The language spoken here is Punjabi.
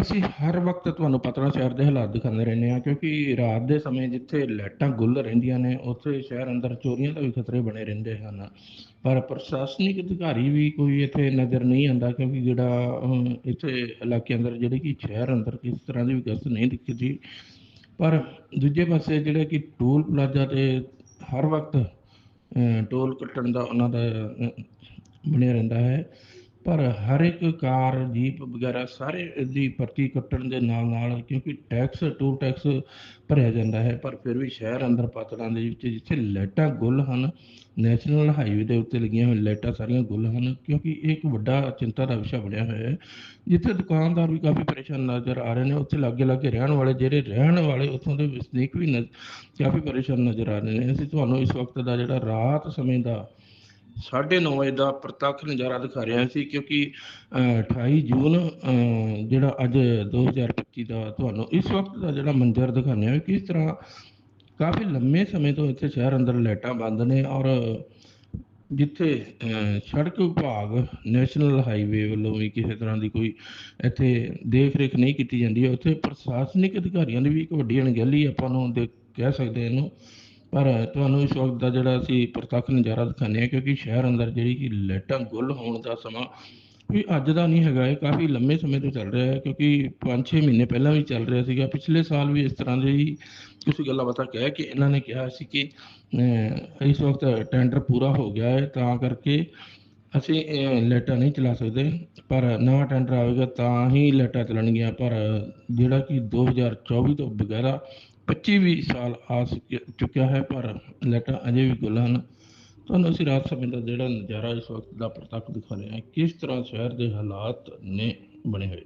ਅਸੀਂ ਹਰ ਵਕਤ ਤੁਹਾਨੂੰ ਪਤਨਾ ਸ਼ਹਿਰ ਦੇ ਹਾਲਾਤ ਦਿਖਾਉਂਦੇ ਰਹਿੰਦੇ ਹਾਂ, ਕਿਉਂਕਿ ਰਾਤ ਦੇ ਸਮੇਂ ਜਿੱਥੇ ਲਾਈਟਾਂ ਗੁੱਲ ਰਹਿੰਦੀਆਂ ਨੇ, ਉੱਥੇ ਸ਼ਹਿਰ ਅੰਦਰ ਚੋਰੀਆਂ ਦਾ ਵੀ ਖਤਰੇ ਬਣੇ ਰਹਿੰਦੇ ਹਨ। ਪਰ ਪ੍ਰਸ਼ਾਸਨਿਕ ਅਧਿਕਾਰੀ ਵੀ ਕੋਈ ਇੱਥੇ ਨਜ਼ਰ ਨਹੀਂ ਆਉਂਦਾ, ਕਿਉਂਕਿ ਜਿਹੜਾ ਇੱਥੇ ਇਲਾਕੇ ਅੰਦਰ ਜਿਹੜੇ ਕਿ ਸ਼ਹਿਰ ਅੰਦਰ ਕਿਸ ਤਰ੍ਹਾਂ ਦੀ ਵੀ ਗਸ਼ਤ ਨਹੀਂ ਦਿਖਦੀ ਪਰ ਦੂਜੇ ਪਾਸੇ ਜਿਹੜਾ ਕਿ ਟੋਲ ਪਲਾਜ਼ਾ ਤੇ ਹਰ ਵਕਤ ਟੋਲ ਕੱਟਣ ਦਾ ਉਹਨਾਂ ਦਾ ਬਣਿਆ ਰਹਿੰਦਾ ਹੈ। ਪਰ ਹਰ ਇੱਕ ਕਾਰ, ਜੀਪ ਵਗੈਰਾ ਸਾਰੇ ਦੀ ਪਰਚੀ ਕੱਟਣ ਦੇ ਨਾਲ ਨਾਲ ਕਿਉਂਕਿ ਟੈਕਸ ਟੂਲ ਟੈਕਸ ਭਰਿਆ ਜਾਂਦਾ ਹੈ, ਪਰ ਫਿਰ ਵੀ ਸ਼ਹਿਰ ਅੰਦਰ ਪਾਤੜਾਂ ਦੇ ਵਿੱਚ ਜਿੱਥੇ ਲਾਈਟਾਂ ਗੁੱਲ ਹਨ ਨੈਸ਼ਨਲ ਹਾਈਵੇ ਦੇ ਉੱਤੇ ਲੱਗੀਆਂ ਹੋਈਆਂ ਲਾਈਟਾਂ ਸਾਰੀਆਂ ਗੁੱਲ ਹਨ, ਕਿਉਂਕਿ ਇਹ ਇੱਕ ਵੱਡਾ ਚਿੰਤਾ ਦਾ ਵਿਸ਼ਾ ਬਣਿਆ ਹੋਇਆ ਹੈ। ਜਿੱਥੇ ਦੁਕਾਨਦਾਰ ਵੀ ਕਾਫੀ ਪਰੇਸ਼ਾਨ ਨਜ਼ਰ ਆ ਰਹੇ ਨੇ, ਉੱਥੇ ਲਾਗੇ ਲਾਗੇ ਰਹਿਣ ਵਾਲੇ, ਜਿਹੜੇ ਰਹਿਣ ਵਾਲੇ ਉੱਥੋਂ ਦੇ ਵਸਨੀਕ ਵੀ ਨਜ਼- ਕਾਫੀ ਪਰੇਸ਼ਾਨ ਨਜ਼ਰ ਆ ਰਹੇ ਨੇ। ਅਸੀਂ ਤੁਹਾਨੂੰ ਇਸ ਵਕਤ ਦਾ ਜਿਹੜਾ ਰਾਤ ਸਮੇਂ ਦਾ 9:30 ਵਜੇ ਦਾ ਪ੍ਰਤੱਖ ਨਜ਼ਾਰਾ ਦਿਖਾ ਰਿਹਾ ਸੀ ਕਿਉਂਕਿ ਅ, 28 ਜੂਨ ਅ, ਜਿਹੜਾ ਅੱਜ 2025 ਦਾ ਤੁਹਾਨੂੰ ਇਸ ਵਕਤ ਦਾ ਜਿਹੜਾ ਮੰਜ਼ਰ ਦਿਖਾਉਂਦੇ ਹਾਂ ਕਿਸ ਤਰ੍ਹਾਂ ਕਾਫੀ ਲੰਮੇ ਸਮੇਂ ਤੋਂ ਇੱਥੇ ਸ਼ਹਿਰ ਅੰਦਰ ਲਾਈਟਾਂ ਬੰਦ ਨੇ ਔਰ ਜਿੱਥੇ ਸੜਕ ਵਿਭਾਗ ਨੈਸ਼ਨਲ ਹਾਈਵੇ ਵੱਲੋਂ ਵੀ ਕਿਸੇ ਤਰ੍ਹਾਂ ਦੀ ਕੋਈ ਇੱਥੇ ਦੇਖ ਰੇਖ ਨਹੀਂ ਕੀਤੀ ਜਾਂਦੀ ਹੈ ਉੱਥੇ ਪ੍ਰਸ਼ਾਸਨਿਕ ਅਧਿਕਾਰੀਆਂ ਦੀ ਵੀ ਇੱਕ ਵੱਡੀ ਅਣਗਹਿਲੀ ਆਪਾਂ ਨੂੰ ਦੇ ਕਹਿ ਸਕਦੇ ਇਹਨੂੰ। ਪਰ ਤੁਹਾਨੂੰ ਇਸ ਵਕਤ ਦਾ ਜਿਹੜਾ ਅਸੀਂ ਪ੍ਰਤੱਖ ਨਜ਼ਾਰਾ ਦਿਖਾਉਂਦੇ ਹਾਂ ਕਿਉਂਕਿ ਸ਼ਹਿਰ ਅੰਦਰ ਜਿਹੜੀ ਕਿ ਲਾਈਟਾਂ ਗੁੱਲ ਹੋਣ ਦਾ ਸਮਾਂ ਵੀ ਅੱਜ ਦਾ ਨਹੀਂ ਹੈਗਾ ਇਹ ਕਾਫੀ ਲੰਮੇ ਸਮੇਂ ਤੋਂ ਚੱਲ ਰਿਹਾ ਹੈ ਕਿਉਂਕਿ 5-6 ਮਹੀਨੇ ਪਹਿਲਾਂ ਵੀ ਚੱਲ ਰਿਹਾ ਸੀਗਾ। ਪਿਛਲੇ ਸਾਲ ਵੀ ਇਸ ਤਰ੍ਹਾਂ ਦੇ ਹੀ ਕੁਝ ਗੱਲਾਂ ਬਾਤਾਂ ਕਹਿ ਕੇ ਇਹਨਾਂ ਨੇ ਕਿਹਾ ਸੀ ਕਿ ਅਹ, ਇਸ ਵਕਤ ਟੈਂਡਰ ਪੂਰਾ ਹੋ ਗਿਆ ਹੈ ਤਾਂ ਕਰਕੇ ਅਸੀਂ ਲਾਈਟਾਂ ਨਹੀਂ ਚਲਾ ਸਕਦੇ। ਪਰ ਨਵਾਂ ਟੈਂਡਰ ਆਵੇਗਾ ਤਾਂ ਹੀ ਲਾਈਟਾਂ ਚੱਲਣਗੀਆਂ। ਪਰ ਜਿਹੜਾ ਕਿ 2024 ਤੋਂ ਬਗੈਰਾ 25 ਵੀ ਸਾਲ ਆ ਚੁੱਕਿਆ- ਚੁੱਕਿਆ ਹੈ, ਪਰ ਲੈਟਾਂ ਅਜੇ ਵੀ ਗੁੱਲ ਹਨ। ਤੁਹਾਨੂੰ ਅਸੀਂ ਰਾਤ ਸਮੇਂ ਦਾ ਜਿਹੜਾ ਨਜ਼ਾਰਾ ਇਸ ਵਕਤ ਦਾ ਪ੍ਰਤੱਖ ਦਿਖਾ ਰਹੇ ਹਾਂ, ਕਿਸ ਤਰ੍ਹਾਂ ਸ਼ਹਿਰ ਦੇ ਹਾਲਾਤ ਨੇ ਬਣੇ ਹੋਏ।